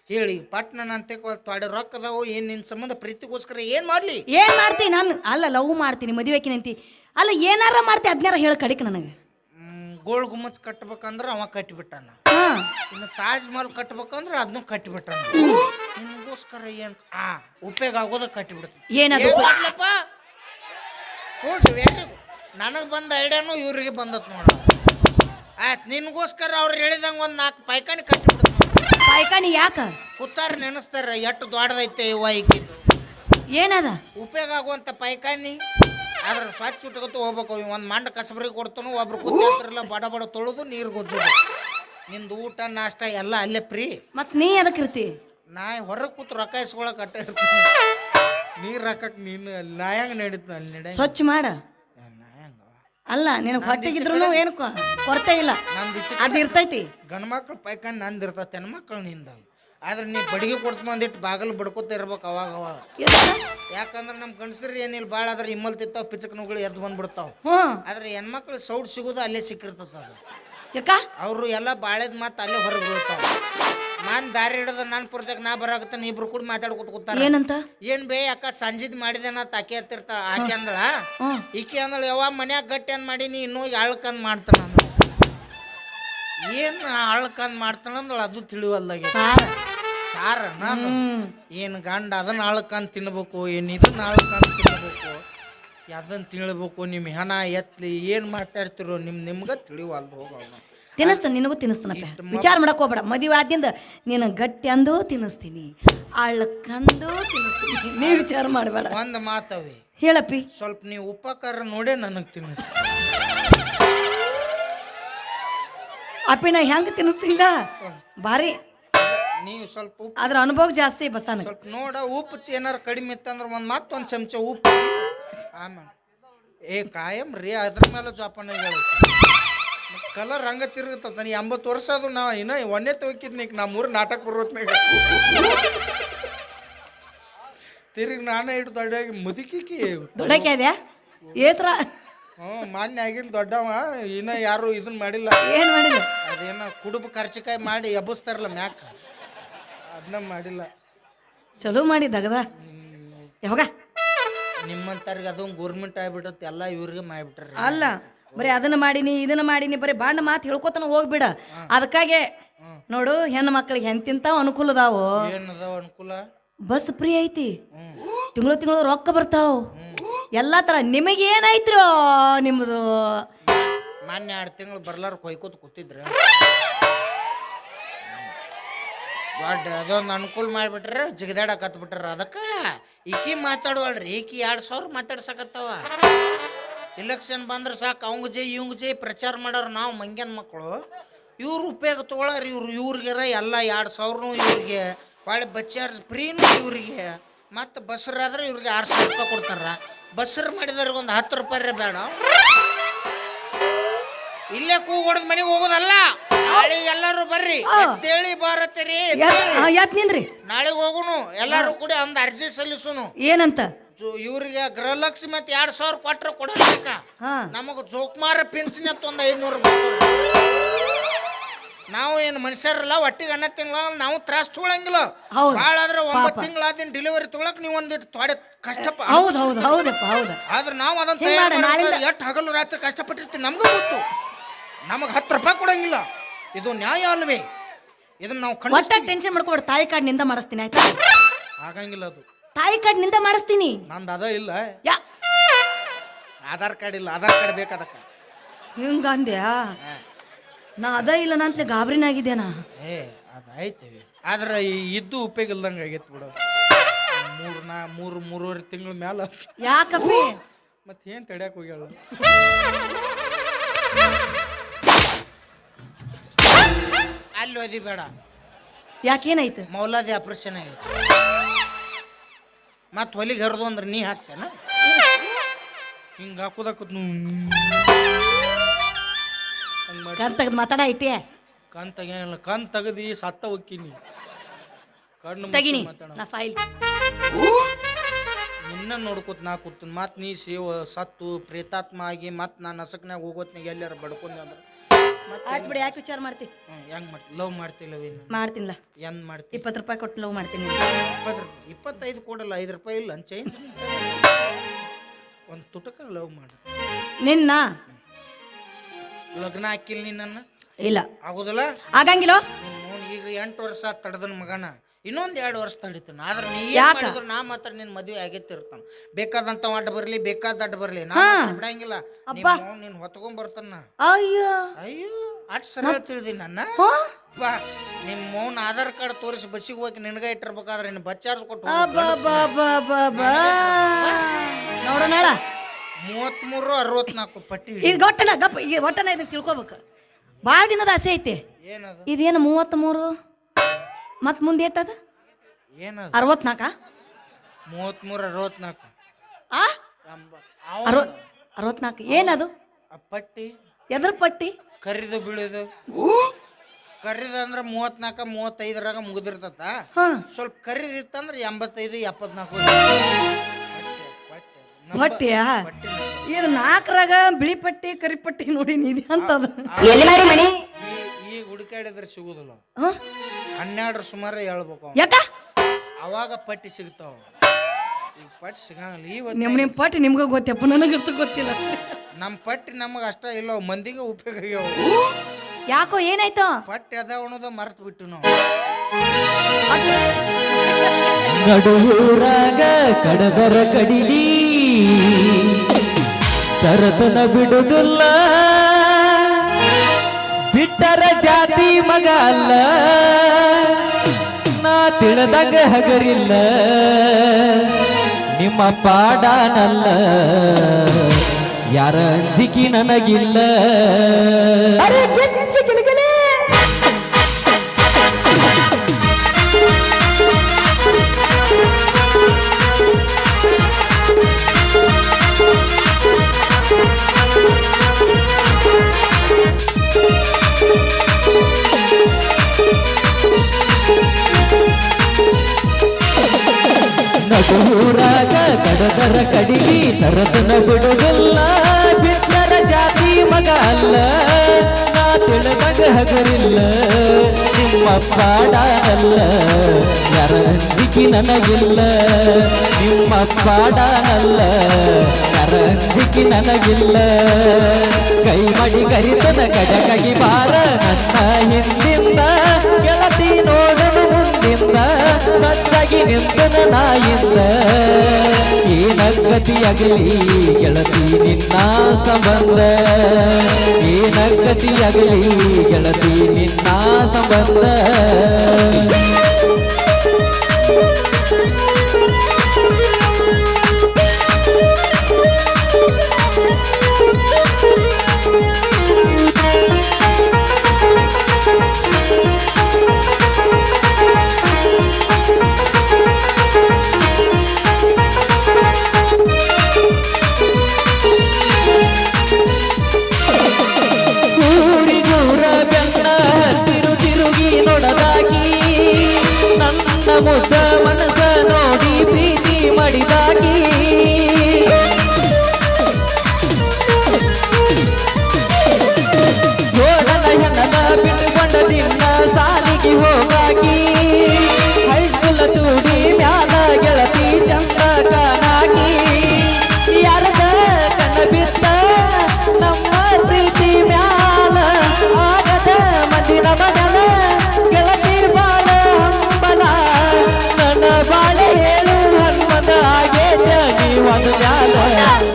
ಹೇಳಿ ಪಟ್ನ ಅಂತ ತೊಡೆ ರೊಕ್ಕ ಅದಾವು ಏನು ನಿನ್ನ ಸಂಬಂಧ ಪ್ರೀತಿಗೋಸ್ಕರ ಏನು ಮಾಡ್ಲಿ? ಏನ್ ಮಾಡ್ತೀನಿ ನಾನು? ಅಲ್ಲ ಲವ್ ಮಾಡ್ತೀನಿ ಮದುವೆಕಿನಂತಿ ಅಲ್ಲ ಏನಾರ ಮಾಡ್ತಿ ಅದ್ನಾರ ಹೇಳ ಕಡಿಕ್ ನನಗೆ. ಗೋಳ್ ಗುಮ್ಮಚ್ ಕಟ್ಬೇಕಂದ್ರ ಅವ ಕಟ್ಟಿಬಿಟ್ಟಾನ ಹಾ. ಇನ್ನು ತಾಜ್ ಮಹಲ್ ಕಟ್ಬೇಕಂದ್ರ ಅದನ್ನು ಕಟ್ಟಿಬಿಟ್ಟಾನ ನಿಮಗೋಸ್ಕರ ಏನ್ ಆ ಉಪಯೋಗ ಆಗೋದ ಕಟ್ಟಿಬಿಡ್ತು ಏನದು ವೆರಿ ನನಗೆ ಬಂದ ಐಡಿಯಾನು ಇವ್ರಿಗೆ ಬಂದತ್ ನೋಡ. ಆಯ್ತು ನಿನ್ಗೋಸ್ಕರ ಅವ್ರು ಹೇಳಿದಂಗೆ ಒಂದು ನಾಲ್ಕು ಪೈಕಾನಿ ಕಟ್ಟಿಬಿಡ್ತು ಪಾಯ್ಕಾನಿ ಯಾಕ? ಕೂತಾರ ನೆನೆಸ್ತಾರ ಎಷ್ಟು ದೊಡ್ಡದೈತೆ ಇವ ಈಗಿದು ಏನದ? ಉಪಯೋಗ ಆಗುವಂಥ ಪೈಕಾನಿ ಅದ್ರ ಸ್ವಚ್ಛ ಉಟ್ಕೊತು ಹೋಗ್ಬೇಕು. ಒಂದು ಮಂಡ ಕಸಬರಿ ಕೊಡ್ತನು ಒಬ್ರು ಕೂತಿರ್ಲ ಬಡ ಬಡ ತೊಳೆದು ನೀರು ಗೊಜ್ಜು ನಿಂದು ಊಟ ನಾಷ್ಟ ಎಲ್ಲ ಅಲ್ಲೇ ಫ್ರೀ. ಮತ್ ನೀ ಅದಕ್ಕೆ ಇರ್ತಿ? ನಾ ಹೊರಗೆ ಕೂತು ರೊಕ್ಕ ಇಸ್ಕೊಳಕ್ ಅಟ್ಟ ಇರ್ತೀನಿ. ನೀರು ಹಾಕಕ್ ನೀನು ಅಲ್ಲಿ ನಾ ಹೆಂಗೆ ನಡೀತು ಅಲ್ಲಿ ನಡೆ. ಸ್ವಚ್ಛ ಮಾಡ. ಅಲ್ಲ ನಿನಗೆ ಹೊಟ್ಟೆಗಿದ್ರು ಏನು ಕೊರತೆ ಇಲ್ಲ. ನಂದು ಈಚೆ ಅದು ಇರ್ತೈತಿ. ಗಂಡ ಮಕ್ಳು ಪೈಕಾನ್ ನಂದು ಇರ್ತೈತೆ ಹೆಣ್ಮಕ್ಳು ನಿಂದ. ಆದ್ರೆ ನೀ ಬಡಿಗೆ ಕೊಡ್ತೀನಿ ಒಂದಿಟ್ಟು ಬಾಗಲು ಬಡ್ಕೋತ ಇರ್ಬೇಕು ಅವಾಗ ಅವಾಗ. ಯಾಕಂದ್ರೆ ನಮ್ಮ ಗಂಡಸರು ಏನಿಲ್ಲ ಭಾಳ ಆದ್ರೆ ಇಮ್ಮಲ್ ತಿತ್ತಾವ ಪಿಚಕನುಗಳು ಎದ್ದು ಬಂದ್ಬಿಡ್ತಾವ. ಆದ್ರೆ ಹೆಣ್ಮಕ್ಳು ಸೌಡ್ ಸಿಗೋದು ಅಲ್ಲೇ ಸಿಕ್ಕಿರ್ತದ ಅದು. ಯಾಕ? ಅವರು ಎಲ್ಲ ಬಾಳೆದ್ ಮಾತು ಅಲ್ಲೇ ಹೊರಗೆ ಬೀಳ್ತಾವ. ನಾನು ದಾರಿ ಹಿಡಿದ ನನ್ನ ಪುರ್ತಕ್ಕೆ ನಾ ಬರಾಕತ್ತಾನ ಇಬ್ರು ಕೂಡ ಮಾತಾಡ್ಕೊತ ಕೂತಾರ. ಏನಂತ? ಏನ್ ಬೇ ಅಕ್ಕ ಸಂಜಿದ್ ಮಾಡಿದೆ ನಾ ತಾಕಿ ಹತ್ತಿರ್ತಾಳ ಆಕೆ ಅಂದಳ? ಈಕೆ ಅಂದಳ ಯಾವ ಮನ್ಯಾಗ ಗಟ್ಟಿ ಅಂದ್ ನೀ ಇನ್ನೂ ಅಳ್ಕಂದ್ ಮಾಡ್ತಾನ. ಏನ್ ಅಳ್ಕಂದ್ ಮಾಡ್ತಾನ ಅಂದಳ ಅದು ತಿಳಿವಲ್ದಾಗ ಸಾರ. ನಾನು. ಏನ್ ಗಂಡ ಅದನ್ನ ಅಳ್ಕಂದ್ ತಿನ್ಬೇಕು ಏನ್ ಇದನ್ನ ಅಳ್ಕಂದ್ ತಿನ್ಬೇಕು ಅದನ್ನ ತಿಳ್ಬೇಕು ನಿಮ್ಮ ಹೆಣ ಎತ್ಲಿ ಏನ್ ಮಾತಾಡ್ತಿರೋ ನಿಮ್ ನಿಮ್ಗ ತಿಳಿವಲ್ದು ಹೋಗವ ತಿನ್ನಿಸ್ತಾನೆ ನಿನಗೂ ತಿನ್ನಿಸ್ತಾನಪ್ಪ. ವಿಚಾರ ಮಾಡಕ್ ಹೋಗ್ಬೇಡ. ಮದುವೆ ಆದ್ಯಂದ ನೀನು ಗಟ್ಟಿ ಅಂದು ತಿನ್ನಿಸ್ತೀನಿ. ಅಳ್ಳಕ್ಕಂದು ತಿನ್ನಿಸ್ತೀನಿ. ನೀ ವಿಚಾರ ಮಾಡಬೇಡ. ಒಂದು ಮಾತವಿ ಹೇಳಪ್ಪಿ. ಸ್ವಲ್ಪ ನೀವು ಉಪಕಾರ ನೋಡೇ ನನಗೆ ತಿನ್ನಿಸ್ ಅಪ್ಪಿನ ಹೆಂಗ್ ತಿನ್ನಿಸ್ತಿಲ್ಲ? ಭಾರಿ ನೀವು ಸ್ವಲ್ಪ ಉಪ್ಪು ಅದ್ರ ಅನುಭವ ಜಾಸ್ತಿ ಬಸ್ಸಾನ ಸ್ವಲ್ಪ ನೋಡ ಉಪ್ಪು ಏನಾರ ಕಡಿಮೆ ಇತ್ತಂದ್ರೆ ಒಂದು ಮತ್ತೊಂದು ಚಮಚ ಉಪ್ಪು. ಆಮೇಲೆ ಏ ಕಾಯಂ ರೀ ಅದ್ರ ಮೇಲೆ ಜೋಪಾನ ಕಲರ್ ಹಂಗ ತಿರುಗತ್ತ ನನಗೆ ಎಂಬತ್ತು ವರ್ಷ ಅದು ನಾ ಇನ್ನ ಒಂದೇ ತೊಗಿದ್ನಿ ನಾ ಮೂರು ನಾಟಕ ಬರೋತ್ನಾಗ ತಿರುಗಿ ನಾನೇ ಇಟ್ಟು ದೊಡ್ಡಾಗಿ ಮುದುಕಿಕಿ. ದೊಡ್ಡಕ್ಕೆ ಅದ್ಯಾ ಏಸ್ರ? ಹ್ಞೂ ಮಾನ್ಯ ಆಗಿನ ದೊಡ್ಡವ ಇನ್ನ ಯಾರು ಇದನ್ನ ಮಾಡಿಲ್ಲ. ಏನು ಮಾಡಿಲ್ಲ? ಅದೇನ ಕುಡುಬ ಖರ್ಚಿಕಾಯಿ ಮಾಡಿ ಎಬ್ಬಿಸ್ತಾರಲ್ಲ ಮ್ಯಾಕ್. ಅದನ್ನ ಮಾಡಿಲ್ಲ. ಚಲೋ ಮಾಡಿ ದಗದ. ಯಾವಾಗ? ನಿಮ್ಮಂತವ್ರಿಗೆ ಅದೊಂದು ಗೋರ್ಮೆಂಟ್ ಆಗ್ಬಿಟ್ಟತ್ ಎಲ್ಲ ಇವ್ರಿಗೆ ಮಾಡ್ಬಿಟ್ರಿ. ಅಲ್ಲ. ಬರೀ ಅದನ್ನ ಮಾಡಿನಿ ಇದನ್ನ ಮಾಡಿನಿ ಬರೀ ಬಾಂಡ ಮಾತು ಹೇಳ್ಕೊತನ ಹೋಗ್ಬಿಡ. ಅದಕ್ಕಾಗೆ ನೋಡು ಹೆಣ್ಣು ಮಕ್ಳಿಗೆ ಹೆಂತಿಂತಾವ ಅನುಕೂಲ ಅದಾವು? ಏನದಾವ ಅನುಕೂಲ? ಬಸ್ ಫ್ರೀ ಐತಿ. ತಿಂಗಳು ತಿಂಗಳು ರೊಕ್ಕ ಬರ್ತಾವ. ಎಲ್ಲಾ ತರ ನಿಮಗೆ ಏನಾಯ್ತ್ರೋ ನಿಮ್ದು? ಮೊನ್ನೆ ಎರಡು ತಿಂಗಳು ಬರ್ಲಾರ ಕೊಯ್ಕೋತ ಕೂತಿದ್ರ. ದೊಡ್ಡ ಅದೊಂದು ಅನುಕೂಲ ಮಾಡಿಬಿಟ್ರೆ ಜಿಗದಾಡಕತ್ಬಿಟ್ರ ಅದಕ್ಕೆ. ಈಕಿ ಮಾತಾಡುವಳ್ರಿ ಈಕಿ ಎರಡು ಸಾವಿರ ಮಾತಾಡ್ಸಕತ್ತವ. ಇಲೆಕ್ಷನ್ ಬಂದ್ರೆ ಸಾಕು ಅವಂಗ ಜೈ ಇವಂಗ ಜೈ ಪ್ರಚಾರ ಮಾಡೋರು ನಾವು ಮಂಗ್ಯನ ಮಕ್ಕಳು. ಇವ್ರು ಉಪಯೋಗ ತೊಗೊಳಾರ ಇವ್ರು ಇವ್ರಿಗೆರ ಎಲ್ಲ ಎರಡು ಸಾವಿರನೂ ಇವ್ರಿಗೆ ಒಳ್ಳೆ ಬಚ್ಚಾರ ಫ್ರೀನು ಇವ್ರಿಗೆ. ಮತ್ತು ಬಸ್ರಾದ್ರೆ ಇವ್ರಿಗೆ ಆರು ಸಾವಿರ ರೂಪಾಯಿ ಕೊಡ್ತಾರ. ಬಸ್ರು ಮಾಡಿದವ್ರಿಗೆ ಒಂದು ಹತ್ತು ರೂಪಾಯಿ ಬೇಡ. ಇಲ್ಲೇ ಕೂಗ್ ಹೊಡೆದ್ ಮನೆಗೆ ಹೋಗೋದಲ್ಲ? ನಾಳೆ ಎಲ್ಲರೂ ಬರ್ರಿ. ಎದ್ದೇಳಿ ಬಾರತ್ತೀರಿ ಯಾತ್ ನಿಂದ್ರಿ? ನಾಳೆ ಹೋಗುನು ಎಲ್ಲಾರು ಕೂಡ ಒಂದು ಅರ್ಜಿ ಸಲ್ಲಿಸುನು. ಏನಂತ? ಜೋ- ಇವ್ರಿಗೆ ಗೃಹಲಕ್ಷ್ಮಿ ಮತ್ತೆ ಎರಡ್ ಸಾವಿರ ಕೊಟ್ರೆ ಕೊಡಬೇಕ ಹಾ. ನಮಗ ಜೋಕುಮಾರ ಪಿಂಚಣಿ ಅಂತ ಒಂದು ಐದ್ನೂರು ನಾವು ಏನು ಮನುಷ್ಯರಲ್ಲ ಒಟ್ಟಿಗೆ ಅನ್ನ ತಿಂಗಳ ನಾವು ತ್ರಾಸ ತಗೊಳಂಗಿಲ್ಲ. ಹೌದು. ಭಾಳ ಆದ್ರೆ ಒಂಬತ್ತು ತಿಂಗಳಾದಿನ ಡೆಲಿವರಿ ತಗೊಳಕ್ ನೀವು ಒಂದಿಟ್ಟು ತೊಡೆ ಕಷ್ಟಪ ಹೌದು ಹೌದ್ ಹೌದಪ್ಪ ಹೌದು. ಆದ್ರೆ ನಾವು ಅದನ್ನ ಹಿಂಗ್ ತಯಾರು ಮಾಡು, ನಾಳಿಂದ- ಎಷ್ಟು ಹಗಲು ರಾತ್ರಿ ಕಷ್ಟಪಟ್ಟಿರ್ತೀವಿ ನಮಗೂ ಗೊತ್ತು. ನಮಗೆ ಹತ್ತು ರೂಪಾಯಿ ಕೊಡಂಗಿಲ್ಲ. ಇದು ನ್ಯಾಯ ಅಲ್ವೇ. ಇದನ್ನ ನಾವು ಒಟ್ಟ ಖಂಡಿಸ್ತೀವಿ. ಟೆನ್ಷನ್ ಮಾಡ್ಕೊಬೇಡ ತಾಯಿ ಕಾರ್ಡ್ನಿಂದ ಮಾಡಿಸ್ತೀನಿ ಆಯ್ತಾ? ಆಗಂಗಿಲ್ಲ ಅದು. ತಾಯಿ ಕಾರ್ಡ್ನಿಂದ ಮಾಡಿಸ್ತೀನಿ. ನಂದು ಅದ ಇಲ್ಲ. ಯಾ. ಆಧಾರ್ ಕಾರ್ಡ್ ಇಲ್ಲ ಆಧಾರ್ ಕಾರ್ಡ್ ಬೇಕಾದಕ್ಕ ಹಿಂಗಂದ್ಯಾ ನಾ ಅದ ಇಲ್ಲ ನಾ ಅಂತಲೇ ಗಾಬರಿನಾಗಿದ್ದೇನಾ ಏ ಅದು ಐತೆ ಆದ್ರೆ ಈ ಇದ್ದು ಉಪಯೋಗ ಇಲ್ದಂಗೆ ಆಗೈತೆ ಬಿಡು. ಮೂರು ನಾ ಮೂರು ಮೂರುವರೆ ತಿಂಗಳ ಮ್ಯಾಲ ಯಾಕಪ್ಪಿ? ಮತ್ತೆ ಏನು ತಡ್ಯಾಕ ಹೋಗ್ಯಾಳ? ಅಲ್ಲಿ ಓದಿ ಬೇಡ. ಯಾಕೇನಾಯ್ತು ಮೌಲಾದಿ ಆಪರೇಷನ್ ಆಗೈತೆ. ಮತ್ತೆ ಹೊಲಿಗೆ ಹರಿದು ಅಂದ್ರೆ ನೀ ಹಾಕ್ತೇನ? ಹಿಂಗೆ ಹಾಕೋದಕ್ಕೂ ಕಣ್ ತೆಗ್ದು ಮಾತಾಡ ಇಟ್ಟಿಯ ಕಣ್ ತೆಗಿಯಲ್ಲ ಕಣ್ ತೆಗದಿ ಸತ್ತ ಹೋಗ್ತೀನಿ. ಕಣ್ಣು ತೆಗಿನಿ ಮಾತಾಡ ನಾ ಸಾಯಿಲ್. ನಿನ್ನ ನೋಡ್ಕೊತ ನಾ ಕೂತೀನಿ ಮತ್ತು ನೀ ಸೇವ ಸತ್ತು ಪ್ರೇತಾತ್ಮ ಆಗಿ ಮತ್ತೆ ನಾನು ನಸಕ್ನಾಗ ಹೋಗೋತ್ನಾಗ ಎಲ್ಲಾರ ಬಡ್ಕೊಂಡೆ ಅಂದ್ರೆ. ಆಯ್ತು ಬಿಡಿ ಯಾಕೆ ವಿಚಾರ ಮಾಡ್ತಿ? ಹೆಂಗ್ ಮಾಡ್ತಿ? ಲವ್ ಮಾಡ್ತಿಲ್ಲ. ಮಾಡ್ತೀನಿಲ್ಲ ಹೆಂಗ್ ಮಾಡ್ತಿ? ಇಪ್ಪತ್ತು ರೂಪಾಯಿ ಕೊಟ್ಟು ಲವ್ ಮಾಡ್ತೀನಿ. ಇಪ್ಪತ್ತು ಇಪ್ಪತ್ತೈದು ಕೊಡಲ್ಲ ಐದು ರೂಪಾಯಿ ಇಲ್ಲ ಚೇಂಜ್ ಒಂದು ತುಟಕ ಲವ್ ಮಾಡು. ನಿನ್ನ? ಲಗ್ನ ಹಾಕಿಲ್ಲ ನಿನ್ನ? ಇಲ್ಲ. ಆಗೋದಿಲ್ಲ? ಆಗಂಗಿಲ್ಲ? ಈಗ ಎಂಟು ವರ್ಷ ತಡದ ಮಗನ. ಇನ್ನೊಂದ್ ಎರಡು ವರ್ಷ ತಡಿತಾನ ಆದ್ರೆ ನೀ ಏನ್ ಯಾಕ? ಮಾಡಿದ್ರು ನಾ ಮಾತ್ರ ನಿನ್ ಮದುವೆ ಆಗಿತ್ತಿರ್ತಾನ ಬೇಕಾದಂತ ಅಡ್ಡ ಬರ್ಲಿ ಬೇಕಾದ ಅಡ್ಡ ಬರ್ಲಿ. ನಾ ಮಾತ್ರ ಬಿಡಂಗಿಲ್ಲ. ನೀನ್ ಹೊತ್ಕೊಂಡ್ ಬರ್ತಾನ. ಅಯ್ಯೋ. ಅಯ್ಯೋ ಅಟ್ ಸರಳ ತಿಳಿದಿ ನನ್ನ. ಹಾ? ಬಾ ನಿಮ್ಮ ಮೌನ್ ಆಧಾರ್ ಕಾರ್ಡ್ ತೋರಿಸಿ ಬಸ್ಸಿಗೆ ಹೋಗಿ ನಿನಗ ಇಟ್ಟಿರ್ಬೇಕಾದ್ರೆ ನಿನ್ನ ಬಚ್ಚಾರ್ಸ್ ಕೊಟ್ಟು. ನೋಡೋಣ ಹೇಳ. ಮೂವತ್ಮೂರು ಅರವತ್ನಾಲ್ಕು ಪಟ್ಟಿ ಇದು ಗೊಟ್ಟನ ಗಪ್ಪ ಈ ಒಟ್ಟನ ಇದನ್ನ ತಿಳ್ಕೊಬೇಕು. ಭಾಳ ದಿನದ ಆಸೆ ಐತಿ. ಏನದು? ಇದೇನು ಮೂವತ್ತ್ಮೂರು ಮತ್ತು ಮುಂದೆ ಎಟ್ಟದ? ಏನದು? ಅರವತ್ನಾಲ್ಕ ಮೂವತ್ಮೂರು ಅರವತ್ನಾಲ್ಕು ಆ? ಎಂಬ- ಅರವತ್ ಅರವತ್ನಾಲ್ಕು ಏನದು? ಆ ಪಟ್ಟಿ. ಎದ್ರ ಪಟ್ಟಿ? ಕರಿದು ಬೀಳೋದು. ಕರಿದ ಅಂದ್ರೆ ಮೂವತ್ನಾಲ್ಕ ಮೂವತ್ತೈದರಾಗ ಮುಗಿದಿರ್ತತ ಹಾ. ಸ್ವಲ್ಪ ಕರಿದಿತ್ತಂದ್ರ ಎಂಬತ್ತೈದು ಎಪ್ಪತ್ನಾಲ್ಕು ಪಟ್ಟಿಯಾ? ಇದು ನಾಲ್ಕರಾಗ ಬಿಳಿ ಪಟ್ಟಿ ಕರಿ ಪಟ್ಟಿ ನೋಡಿ ನಿಧಿ ಅಂತದ. ಎಲ್ಲಿ ಮಾಡಿ ಮನಿ? ಈಗ ಹುಡುಕಾಡಿದ್ರೆ ಸಿಗುದಿಲ್ಲ. ಹ? ಹನ್ನೆರಡರ ಸುಮಾರು ಹೇಳ್ಬೇಕು ಅವ್ನು. ಯಾಕ? ಅವಾಗ ಪಟ್ಟಿ ಸಿಗ್ತಾವ ಈಗ ಪಟ್ಟಿ ಸಿಗಂಗಿಲ್ಲ. ಇವತ್ತು ನಿಮ್ ನಿಮ್ ಪಟ್ಟಿ ನಿಮ್ಗೆ ಗೊತ್ತಪ್ಪ ನನಗಂತೂ ಗೊತ್ತಿಲ್ಲ. ನಮ್ಮ ಪಟ್ಟಿ ನಮಗೆ ಅಷ್ಟ ಇಲ್ಲ ಮಂದಿಗೆ ಉಪಯೋಗ ಆಗ್ಯಾವ. ಯಾಕೋ ಏನಾಯ್ತು? ಪಟ್ಟಿ ಅದ ಅನ್ನೋದು ಮರ್ತು ಬಿಟ್ಟು ನಾವು. ನಡುವೂರಾಗ ಕಡದರ ಕಡಿಲಿ ತರತನ ಬಿಡುದಿಲ್ಲ. ಬಿಟ್ಟರ ಜಾತಿ ಮಗ ಅಲ್ಲ. ನಾ ತಿಳಿದಾಗ ಹಗರಿಲ್ಲ. ನಿಮ್ಮ ಪಾಡಾನಲ್ಲ. ಯಾರ ಅಂಜಿಕಿ ನನಗಿಲ್ಲ. ಕಡದರ ಕಡಿಗಿ ತರತನ ಬಿಡುಗಲ್ಲ ಬಿಟ್ಟರ ಜಾತಿ ಮಗ ಅಲ್ಲ. ನಾ ತಿಳಿದಾಗ ಹಗರಿಲ್ಲ, ನಿಮ್ಮ ಪಾಡಾನಲ್ಲ ಯಾರ ಸಿಕ್ಕಿ ನನಗಿಲ್ಲ, ನಿಮ್ಮ ಪಾಡಾನಲ್ಲ ಯಾರ ಸಿಕ್ಕಿ ನನಗಿಲ್ಲ. ಕೈ ಮಾಡಿ ಕರಿತನ ಕಡಕಗಿ ಬಾರ, ನನ್ನ ಹಿಂದಿಂದ ಗೆಳತಿ ನೋಡಲು ಮುಂದಿಂದ ಸತ್ತಾಗಿ ನಿಂತನ ನಾಯಿಂದ ಏನಗತಿಯಾಗಲಿ ಗೆಳತಿ ನಿನ್ನ ಸಂಬಂಧ. ಏನಗತಿಯಾಗಲಿ ಗೆಳತಿ ನಿನ್ನ ಸಂಬಂಧ.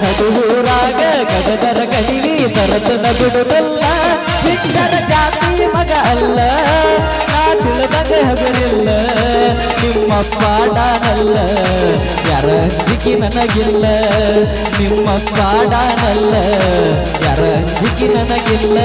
ಹದಿಮೂರಾಗ ಗದಗರ ಕಣಿವಿ ತರತನ ಬಿಡುವಲ್ಲ ಬಿಟ್ಟರ ಜಾತಿ ಮಗ ಅಲ್ಲ, ನಾ ತಿಳಿದಾಗ ಹಗಲಿಲ್ಲ ನಿಮ್ಮಪ್ಪ ಡಾನಲ್ಲ ಯಾರ ಸಿಕ್ಕಿ ನನಗಿಲ್ಲ. ನಿಮ್ಮ ಡಾನಲ್ಲ ಯಾರ ಸಿಕ್ಕಿ ನನಗಿಲ್ಲ.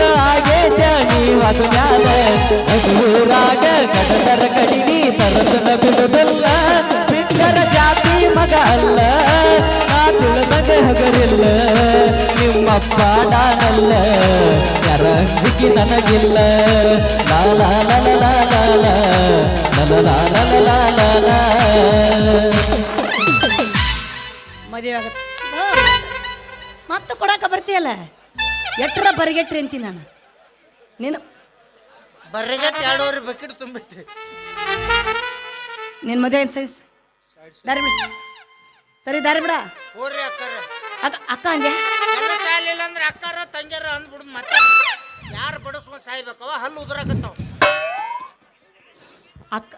ಮನ ಆಗೇತ ನೀವದು ಜ್ಞಾನ ಊರಾಗ ಕಡತರ ಕಡಿವಿ ತರಸನ ಬಿಡುದಲ್ಲ ಬಿಟ್ಟರ ಜಾತಿ ಮಗ ಅಲ್ಲ ನಾ ತಿಳಿದಂಗ ಹಗರಿಲ್ಲ ನಿಮ್ಮಪ್ಪ ನಾನಲ್ಲ ಯಾರ ಸಿಕ್ಕಿ ನನಗಿಲ್ಲ ಲಾಲ ಲಲ ಲಾಲ ಲಲ ಲಾಲ ಲಾಲ ಮದುವೆ ಮತ್ತೆ ಕೊಡಾಕ ಬರ್ತೀಯಲ್ಲ ಎಟ್ರ ಬರಿಗೆಟ್ರಿ ಅಂತೀನಿ ನಾನು. ನೀನು ಬರ್ಗೆಟ್ ಎರಡೂವರೆ ಬಕೆಟ್ ತುಂಬಿತ್ತೆ ನಿನ್ನ ಮದುವೆ ಏನು ಸೈಜ್ ದಾರಿ ಬಿಡ. ಸರಿ ದಾರಿ ಬಿಡ. ಹೋರ್ರಿ ಅಕ್ಕಾರ. ಅಕ್ಕ ಅಕ್ಕ ಅಂದೆ. ಎಲ್ಲ ಸಾಲಿಲ್ಲ ಅಂದ್ರೆ ಅಕ್ಕಾರ ತಂಗ್ಯಾರ ಅಂದ್ಬಿಡುದು ಮತ್ತೆ ಯಾರು ಬಡಿಸ್ಕೊಂಡು ಸಾಯ್ಬೇಕವ ಹಲ್ಲು ಉದುರಾಕತ್ತಾವ. ಅಕ್ಕ.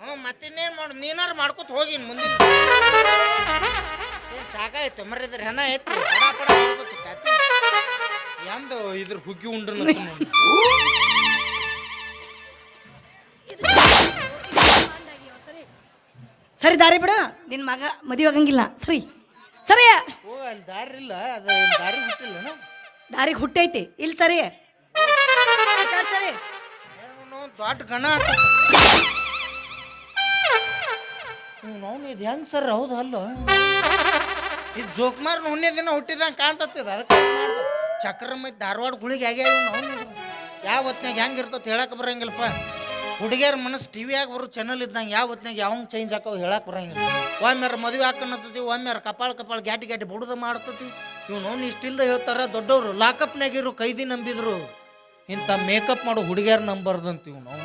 ಹ್ಞೂ ಮತ್ತಿನ್ನೇನು ಮಾಡು? ನೀನಾರು ಮಾಡ್ಕೊತ ಹೋಗಿ ಇನ್ನು ಮುಂದಿನ ಏ ಸಾಕಾಯ್ತು ಮರ್ರಿದ್ರೆ ಹೆಣ ಐತಿ. ಪಡ ಪಡ ಹೊಡ್ಕೊತಿ ಯಾಂದು ಇದ್ರ ಹುಗ್ಗಿ ಉಂಡ್ರ ಸರಿ ದಾರಿ ಬಿಡ. ನಿನ್ನ ಮಗ ಮದುವೆ ಆಗಂಗಿಲ್ಲ. ಸರಿ. ಸರಿ. ಓ ಅಲ್ಲಿ ದಾರಿ ಇಲ್ಲ ಅದು ದಾರಿ ಬಿಟ್ಟಿಲ್ಲ ದಾರಿಗೆ ಹುಟ್ಟೈತಿ. ಇಲ್ಲಿ ಸರಿ. ಸರಿ. ದೊಡ್ಡ ಗಣ ಇದು ಹೆಂಗ್ ಸರ್? ಹೌದು ಅಲ್ಲ. ಇದು ಜೋಕ್ಮಾರ್ ಹುಣ್ಣಿಯ ದಿನ ಹುಟ್ಟಿದಂಗೆ ಕಾಣ್ತತ್ತಿದ ಅದಕ್ಕೆ ಚಕ್ರ ಮೈ ಧಾರವಾಡ ಗುಳಿಗೆ ಆಗ್ಯಾವ ಯಾವ ಹೊತ್ನಾಗ ಹೆಂಗೆ ಇರ್ತತ್ ಹೇಳಕ್ ಬರಂಗಿಲ್ಲಪ್ಪ. ಹುಡುಗಿಯರ ಮನಸ್ಸು ಟಿ ವಿಯಾಗ ಬರೋ ಚಾನಲ್ ಇದ್ದಂಗೆ ಯಾವ ಹೊತ್ನಾಗ ಯಾವಂಗೆ ಚೇಂಜ್ ಹಾಕೋ ಹೇಳಕ್ ಬರಂಗಿಲ್ಲ. ಒಮ್ಮೆರ ಮದುವೆ ಹಾಕನತ್ತತಿ, ಒಮ್ಮೆರ ಕಪಾಳ ಕಪಾಳ ಗ್ಯಾಟಿ ಗ್ಯಾಟಿ ಬುಡದ ಮಾಡ್ತತಿ. ಇವ್ ನೋನ್ ಇಷ್ಟಿಲ್ದ ಹೇಳ್ತಾರ, ದೊಡ್ಡವರು ಇರು, ಕೈದಿ ನಂಬಿದ್ರು. ಇಂಥ ಮೇಕಪ್ ಮಾಡೋ ಹುಡುಗಿಯರ್ ನಂಬರ್ದಂತ ನಾವು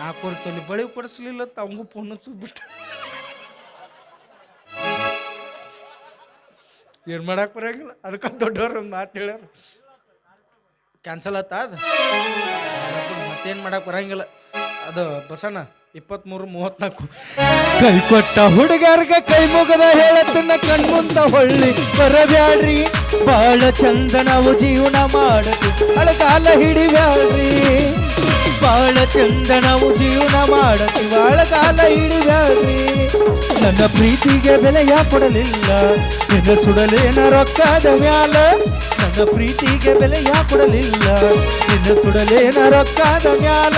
ನಾಲ್ಕೂವರೆ ತೊಲಿ ಬಳಿ ಕೊಡಿಸ್ಲಿಲ್ಲ ತಂಗು ಫೋನ್ ಬಿಟ್ಟ ಏನ್ ಮಾಡಕ್ಕೆ ಬರಂಗಿಲ್ಲ. ಅದಕ್ಕೆ ದೊಡ್ಡವ್ರು ಒಂದು ಮಾತು ಹೇಳ್ಯಾರ. ಕ್ಯಾನ್ಸಲ್ ಆತ ಅದು ಮತ್ತೇನು ಮಾಡಕ್ಕೆ ಬರಂಗಿಲ್ಲ. ಅದು ಬಸಣ್ಣ ಇಪ್ಪತ್ತ್ಮೂರು ಮೂವತ್ನಾಲ್ಕು. ಕೈ ಕೊಟ್ಟ ಹುಡುಗರ್ಗ ಕೈ ಮುಗದ ಹೇಳತನ್ನ ಕಣ್ಮುಂದ ಹೊಳ್ಳಿ. ಬರಬ್ಯಾಡ್ರಿ, ಬಾಳ ಚಂದ ನಾವು ಜೀವನ ಮಾಡತಿ ಅಳಗಾಲ ಹಿಡಿಬ್ಯಾಡ್ರಿ. ಬಾಳ ಚಂದ ನಾವು ಜೀವನ ಮಾಡತಿ ಬಾಳ ಕಾಲ ಹಿಡಿಬ್ಯಾಡ್ರಿ ನನ್ನ ಪ್ರೀತಿಗೆ ಬೆಲೆಯ ಕೊಡಲಿಲ್ಲ. ನಿನ್ನ ಸುಡಲೇನ ರೊಕ್ಕದ ಮ್ಯಾಲ ನನ್ನ ಪ್ರೀತಿಗೆ ಬೆಲೆಯ ಕೊಡಲಿಲ್ಲ. ನಿನ್ನ ಸುಡಲೇನ ರೊಕ್ಕದ ಮ್ಯಾಲ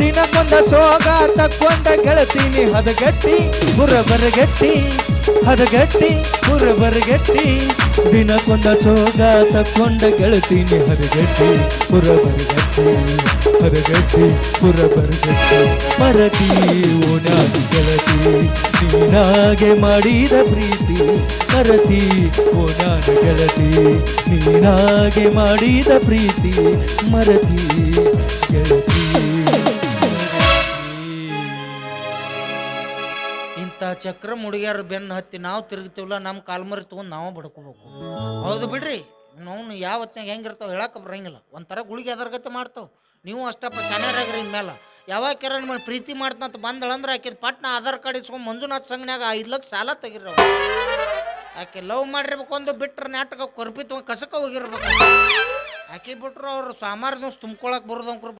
ದಿನಕ್ಕೊಂದ ಸೋಗ ತಕ್ಕೊಂಡ ಗೆಳತೀನಿ ಹದಗಟ್ಟಿ ಬುರಬರಗಟ್ಟಿ ಹದಗಟ್ಟಿ ಬುರಬರಗಟ್ಟಿ ದಿನಕ್ಕೊಂದ ಸೋಗ ತಕ್ಕೊಂಡ ಗೆಳತೀನಿ ಹದಗಟ್ಟಿ ಬುರಬರಗಟ್ಟಿ ಹದಗಟ್ಟಿ ಬುರಬರಗಟ್ಟಿ ಮರತಿ ಓನಾಗಿ ಗೆಳತಿ, ನೀನಾಗೆ ಮಾಡಿದ ಪ್ರೀತಿ. ಮರತಿ ಓಣ್ಯಾದ ಗೆಳತಿ, ನೀನಾಗೆ ಮಾಡಿದ ಪ್ರೀತಿ. ಮರತಿ ಗೆಳತಿ. ಚಕ್ರ ಮುಡಿಗ್ಯಾರ ಬೆನ್ನು ಹತ್ತಿ ನಾವು ತಿರುಗ್ತೀವಲ್ಲ, ನಮ್ಮ ಕಾಲ್ಮರಿ ತೊಗೊಂಡು ನಾವು ಬಡ್ಕೋಬೇಕು. ಹೌದು ಬಿಡ್ರಿ. ನಾವು ಯಾವತ್ನಾಗ ಹೆಂಗಿರ್ತಾವೆ ಹೇಳಕ್ಕೆ ಬರಂಗಿಲ್ಲ. ಒಂಥರ ಗುಳಿಗೆ ಅದರ ಗತಿ ಮಾಡ್ತಾವ. ನೀವು ಅಷ್ಟಪ್ಪ ಶಾನ್ಯರಾಗ್ರಿ ಇನ್ಮೇಲೆ ಯಾವಾಗ ಕೆರ ನಿಮ್ಮ ಪ್ರೀತಿ ಮಾಡ್ತಂತ ಬಂದಳಂದ್ರೆ ಆಕಿದ ಪಟ್ನ ಆಧಾರ್ ಕಾರ್ಡ್ ಇಸ್ಕೊಂಡು ಮಂಜುನಾಥ್ ಸಂಘನ್ಯಾಗ ಐದು ಲಕ್ಷ ಸಾಲ ತೆಗಿರ ಆಕೆ ಲವ್ ಮಾಡಿರ್ಬೇಕು ಒಂದು ಬಿಟ್ಟರೆ ನಾಟಕ ಕೊರ್ಪಿ ಕಸಕ ಹೋಗಿರ್ಬೇಕು. ಆಕೆ ಬಿಟ್ರು ಅವ್ರು ಸಾಮಾರ್ ದಿವ್ಸ ತುಂಬ್ಕೊಳಕ್ ಬರೋದಂಕ್ರು